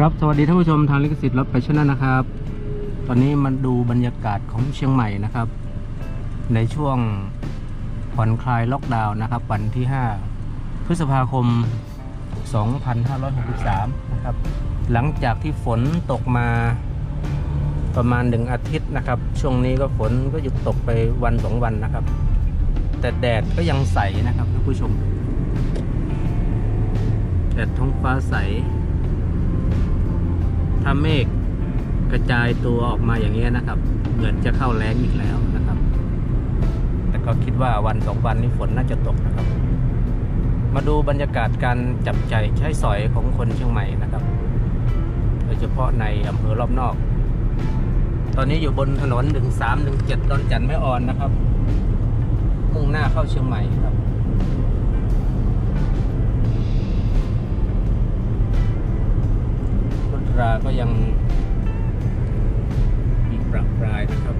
ครับ สวัสดีท่านผู้ชมทางลิขสิทธิ์รถไปชนะนะครับ ตอนนี้มาดูบรรยากาศของเชียงใหม่นะครับ ในช่วงผ่อนคลายล็อกดาวน์นะครับ วันที่ 5 พฤษภาคม 2563 นะครับ หลังจากที่ฝนตกมาประมาณหนึ่งอาทิตย์นะครับ ช่วงนี้ก็ฝนก็หยุดตกไปวันสองวันนะครับ แต่แดดก็ยังใสนะครับท่านผู้ชม แดดท้องฟ้าใส ถ้าเมฆกระจายตัวออกมาอย่างเงี้ยนะครับ เหมือนจะเข้าแรงอีกแล้วนะครับ แต่ก็คิดว่าวันสองวันนี้ฝนน่าจะตกนะครับ มาดูบรรยากาศการจับใจใช้สอยของคนเชียงใหม่นะครับ โดยเฉพาะในอำเภอรอบนอก ตอนนี้อยู่บนถนนหนึ่งสามหนึ่งเจ็ดอนจันทร์แม่ออนนะครับ มุ่งหน้าเข้าเชียงใหม่ครับ ราก็ยังมีปรับปรายนะครับ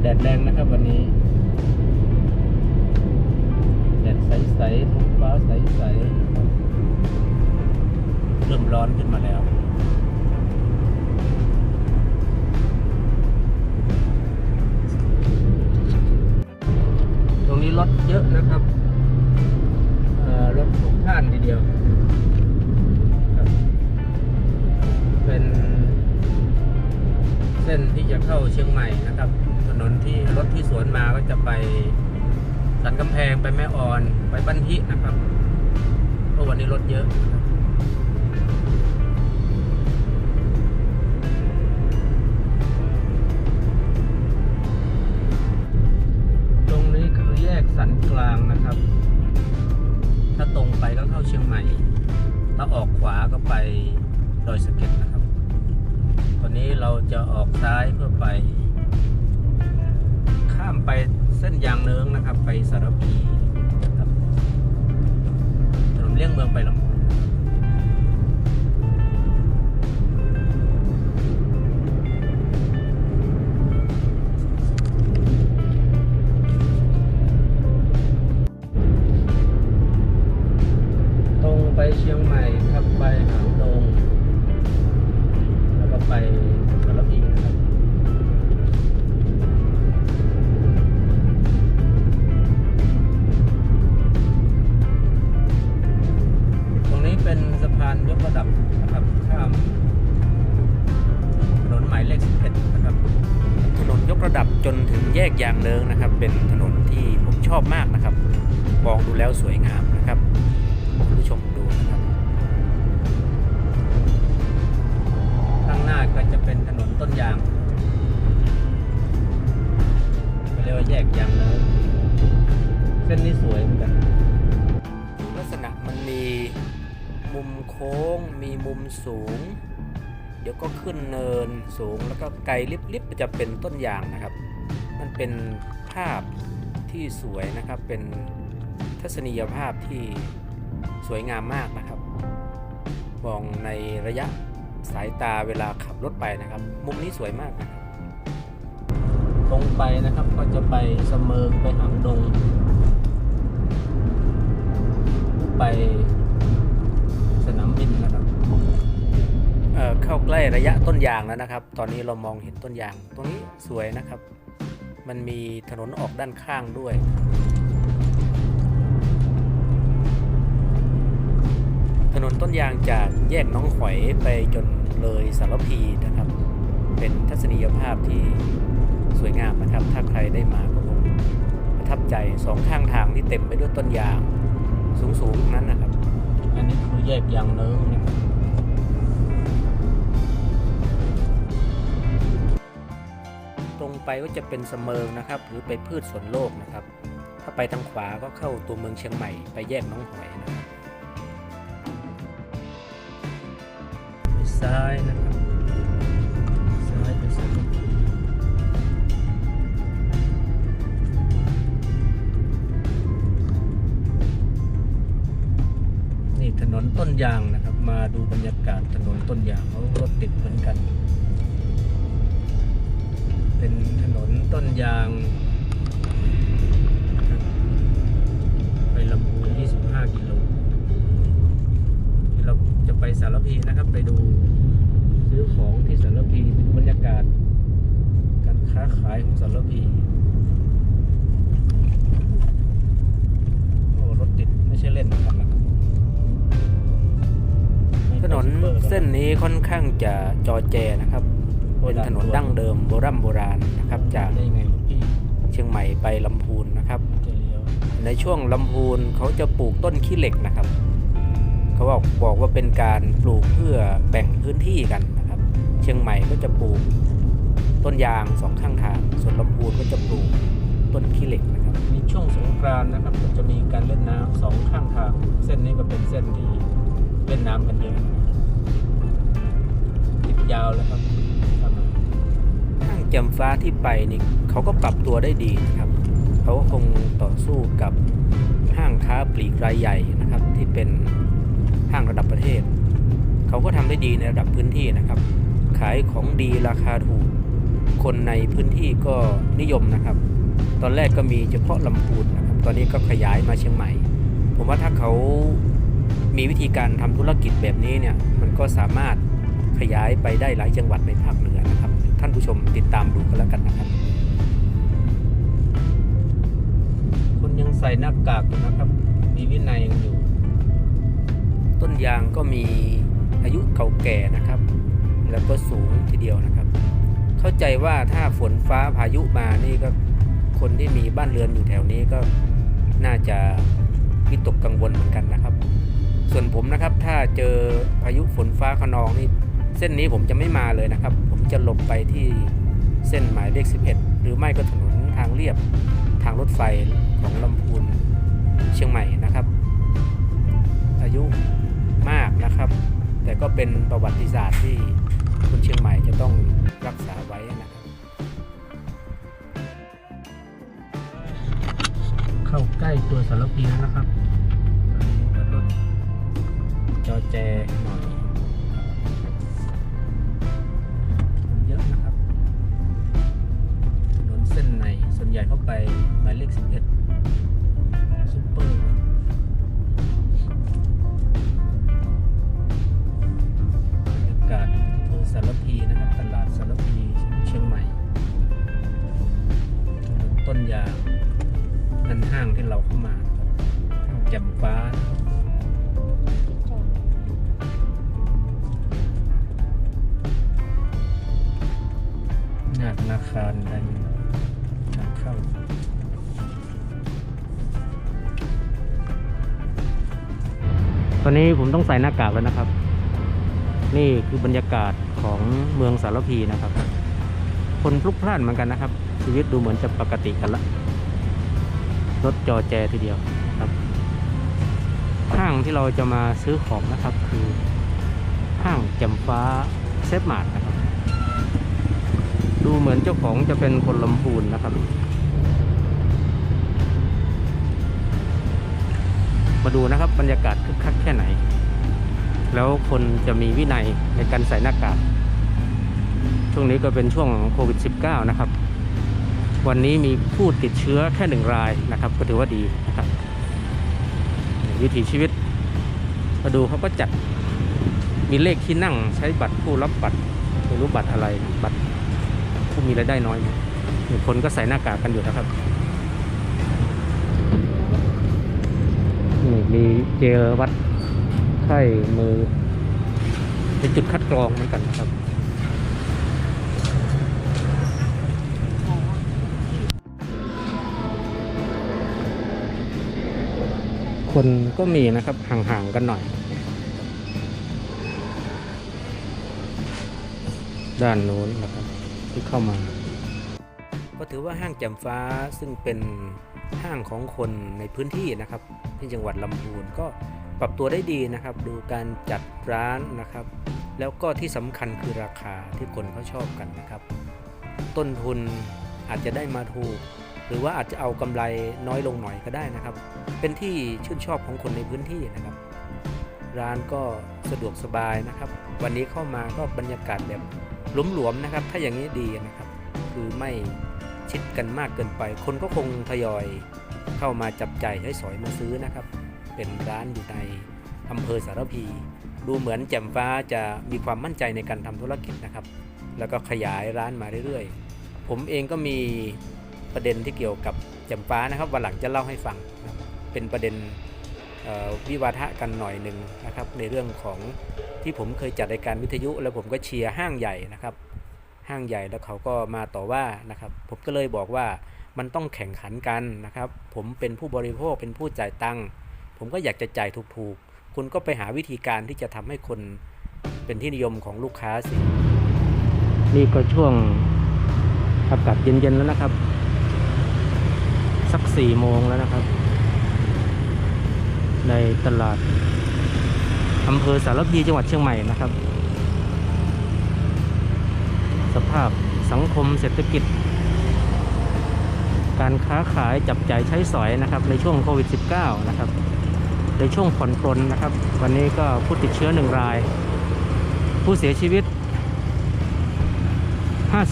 แดดแรงนะครับวันนี้ แดดใสๆท้องฟ้าใสๆเริ่มร้อนขึ้นมาแล้วตรงนี้รถเยอะ เข้าเชียงใหม่นะครับ ถนนที่รถที่สวนมาก็จะไปสันกำแพงไปแม่ออนไปบ้านทินะครับเพราะวันนี้รถเยอะตรงนี้คือแยกสันกลางนะครับ ถ้าตรงไปก็เข้าเชียงใหม่ ถ้าออกขวาก็ไปดอยสะเก็ดนะครับ วันนี้เราจะออกซ้ายเพื่อไป ข้ามไปเส้นยางเนืองนะครับ ไปสารพีครับถนนเลี่ยงเมืองไปลำพูน ยกยางเลิงนะครับ เป็นถนนที่ผมชอบมากนะครับมองดูแล้วสวยงามนะครับคุณผู้ชมดูนะครับข้างหน้าก็จะเป็นถนนต้นยางเรียกว่าแยกยางเลิงเส้นนี้สวยเหมือนกันลักษณะมันมีมุมโค้งมีมุมสูง เดี๋ยวก็ขึ้นเนินสูงแล้วก็ไกลลิบๆจะเป็นต้นยางนะครับ มันเป็นภาพที่สวยนะครับ เป็นทัศนียภาพที่สวยงามมากนะครับ มองในระยะสายตาเวลาขับรถไปนะครับ มุมนี้สวยมากนะครับตรงไปนะครับก็จะไปเสมิงไปหางดง ไปสนามบินนะครับเเข้าใกล้ระยะต้นยางแล้วนะครับ ตอนนี้เรามองเห็นต้นยาง ตรงนี้สวยนะครับ มันมีถนนออกด้านข้างด้วย ถนนต้นยางจากแยกน้องหอยไปจนเลยสารพีนะครับ เป็นทัศนียภาพที่สวยงามนะครับ ถ้าใครได้มาก็คงประทับใจสองข้างทางที่เต็มไปด้วยต้นยางสูงๆนั้นนะครับ อันนี้คือแยกยางเนิ้งนะครับ ก็จะเป็นเสมิงนะครับ หรือไปพืชสวนโลกนะครับ ถ้าไปทางขวาก็เข้าตัวเมืองเชียงใหม่ไปแยกน้องหอยนะครับไปซ้ายนะครับซ้ายไปซ้ายนี่ถนนต้นยางนะครับ มาดูบรรยากาศถนนต้นยางเขารถติดเหมือนกัน เป็นถนนต้นยาง ไปลำพูน25 กิโลเราจะไปสารพีนะครับ ไปดูซื้อของที่สารพีไปดูบรรยากาศ การค้าขายของสารพีโอ้รถติดไม่ใช่เล่นนะครับถนนเส้นนี้ค่อนข้างจะจอแจนะครับ เป็นถนนดั้งเดิมโบราณโบราณนะครับจากเชียงใหม่ไปลำพูนนะครับ ในช่วงลำพูนเขาจะปลูกต้นขี้เหล็กนะครับ เขาบอกบอกว่าเป็นการปลูกเพื่อแบ่งพื้นที่กันนะครับ เชียงใหม่ก็จะปลูกต้นยางสองข้างทาง ส่วนลำพูนก็จะปลูกต้นขี้เหล็กนะครับมีช่วงสงกรานนะครับจะมีการเล่นน้ำสองข้างทาง เส้นนี้ก็เป็นเส้นที่เล่นน้ำกันเยอะติดยาวแล้วครับ แจ่มฟ้าที่ไปนี่เขาก็ปรับตัวได้ดีนะครับ เขาก็คงต่อสู้กับห้างค้าปลีกรายใหญ่นะครับ ที่เป็นห้างระดับประเทศ เขาก็ทำได้ดีในระดับพื้นที่นะครับ ขายของดีราคาถูก คนในพื้นที่ก็นิยมนะครับ ตอนแรกก็มีเฉพาะลำพูนนะครับ ตอนนี้ก็ขยายมาเชียงใหม่ ผมว่าถ้าเขามีวิธีการทำธุรกิจแบบนี้เนี่ย มันก็สามารถขยายไปได้หลายจังหวัดในภาคเหนือนะครับ ท่านผู้ชมติดตามดูกันแล้วกันนะครับ คนยังใส่หน้ากากอยู่นะครับ มีวินัยยังอยู่ ต้นยางก็มีอายุเก่าแก่นะครับ แล้วก็สูงทีเดียวนะครับ เข้าใจว่าถ้าฝนฟ้าพายุมานี่ก็คนที่มีบ้านเรือนอยู่แถวนี้ก็น่าจะวิตกกังวลเหมือนกันนะครับ ส่วนผมนะครับถ้าเจอพายุฝนฟ้าขนองนี่เส้นนี้ผมจะไม่มาเลยนะครับ ผม จะหลบไปที่เส้นหมายเลข 11 หรือไม่ก็ถนนทางเรียบทางรถไฟของลำพูนเชียงใหม่นะครับ อายุมากนะครับ แต่ก็เป็นประวัติศาสตร์ที่คนเชียงใหม่จะต้องรักษาไว้นะครับ เข้าใกล้ตัวสารพีแล้วนะครับ น้าธนาคารได้ทางเข้าตอนนี้ผมต้องใส่หน้ากากแล้วนะครับ นี่คือบรรยากาศของเมืองสารพีนะครับ คนพลุกพล่านเหมือนกันนะครับ ชีวิตดูเหมือนจะปกติกันละรถจอแจทีเดียวครับห้างที่เราจะมาซื้อของนะครับ คือห้างจ่มฟ้าเซฟมาร์ทนะครับ ดูเหมือนเจ้าของจะเป็นคนลำพูนนะครับ มาดูนะครับบรรยากาศคึกคักแค่ไหน แล้วคนจะมีวินัยในการใส่หน้ากาก ช่วงนี้ก็เป็นช่วงโควิด -19 นะครับ วันนี้มีผู้ติดเชื้อแค่หนึ่งรายนะครับ ก็ถือว่าดีนะครับ วิถีชีวิต มาดูเขาก็จัดมีเลขที่นั่งใช้บัตรผู้รับบัตรไม่รู้บัตรอะไรบัตร มีรายได้น้อยคนก็ใส่หน้ากากกันอยู่นะครับนี่มีเจลวัดไข้มือ เป็นจุดคัดกรองเหมือนกันนะครับคนก็มีนะครับห่างๆกันหน่อย ด้านโน้นนะครับ ที่เข้ามา ก็ถือว่าห้างแจ่มฟ้าซึ่งเป็นห้างของคนในพื้นที่นะครับ ที่จังหวัดลำพูนก็ปรับตัวได้ดีนะครับ ดูการจัดร้านนะครับ แล้วก็ที่สำคัญคือราคาที่คนเขาชอบกันนะครับ ต้นทุนอาจจะได้มาถูก หรือว่าอาจจะเอากำไรน้อยลงหน่อยก็ได้นะครับ เป็นที่ชื่นชอบของคนในพื้นที่นะครับ ร้านก็สะดวกสบายนะครับ วันนี้เข้ามาก็บรรยากาศแบบ หลวมๆนะครับ ถ้าอย่างนี้ดีนะครับ คือไม่ชิดกันมากเกินไป คนก็คงทยอยเข้ามาจับใจ่ายใช้สอยมาซื้อนะครับ เป็นร้านอยู่ในอำเภอสารพี ดูเหมือนแจ่มฟ้าจะมีความมั่นใจในการทำธุรกิจนะครับ แล้วก็ขยายร้านมาเรื่อยๆ ผมเองก็มีประเด็นที่เกี่ยวกับแจ่มฟ้านะครับวันหลังจะเล่าให้ฟัง เป็นประเด็นวิวาทะกันหน่อยหนึ่งนะครับ ในเรื่องของ ที่ผมเคยจัดรายการวิทยุ แล้วผมก็เชียร์ห้างใหญ่นะครับ ห้างใหญ่แล้วเขาก็มาต่อว่านะครับ ผมก็เลยบอกว่ามันต้องแข่งขันกันนะครับ ผมเป็นผู้บริโภคเป็นผู้จ่ายตังค์ผมก็อยากจะจ่ายถูกๆ คุณก็ไปหาวิธีการที่จะทำให้คนเป็นที่นิยมของลูกค้าสิ นี่ก็ช่วงอากาศเย็นๆแล้วนะครับ สักสี่โมงแล้วนะครับ ในตลาด อำเภอสารพีจังหวัดเชียงใหม่นะครับ สภาพสังคมเศรษฐกิจ การค้าขายจับจ่ายใช้สอยนะครับ ในช่วงโควิด -19 นะครับ ในช่วงผ่อนปลนนะครับ วันนี้ก็ผู้ติดเชื้อหนึ่งราย ผู้เสียชีวิต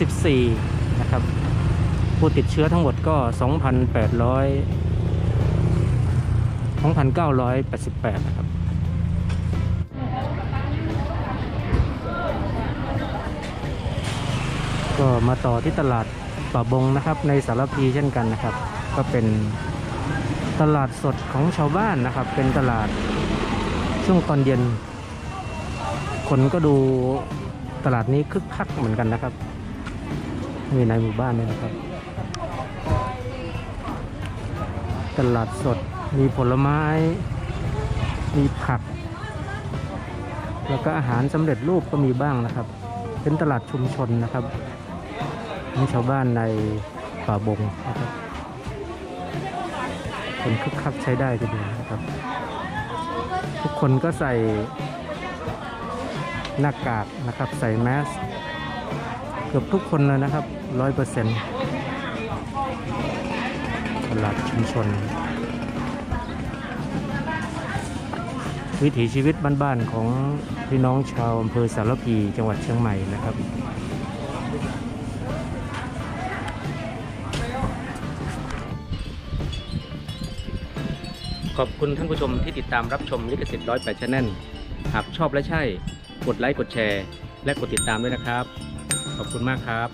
54 นะครับ ผู้ติดเชื้อทั้งหมดก็ 2,800 2,988 นะครับ ก็มาต่อที่ตลาดป่าบงนะครับ ในสารพีเช่นกันนะครับ ก็เป็นตลาดสดของชาวบ้านนะครับ เป็นตลาดช่วงตอนเย็น คนก็ดูตลาดนี้คึกคักเหมือนกันนะครับ มีในหมู่บ้านนี่นะครับ ตลาดสดมีผลไม้ มีผัก แล้วก็อาหารสำเร็จรูปก็มีบ้างนะครับ เป็นตลาดชุมชนนะครับ ของชาวบ้านในป่าบงนะครับคนคึกคักใช้ได้ทีเดียวนะครับ ทุกคนก็ใส่หน้ากากนะครับ ใส่แมสเกือบทุกคนเลยนะครับร้อยเปอร์เซ็นต์ตลาดชุมชน วิถีชีวิตบ้านๆของพี่น้องชาวอำเภอสารพีจังหวัดเชียงใหม่นะครับ ขอบคุณท่านผู้ชมที่ติดตามรับชมลิขสิทธิ์ร้อยแปดชแนลหากชอบและใช่ กดไลค์กดแชร์ และกดติดตามด้วยนะครับ ขอบคุณมากครับ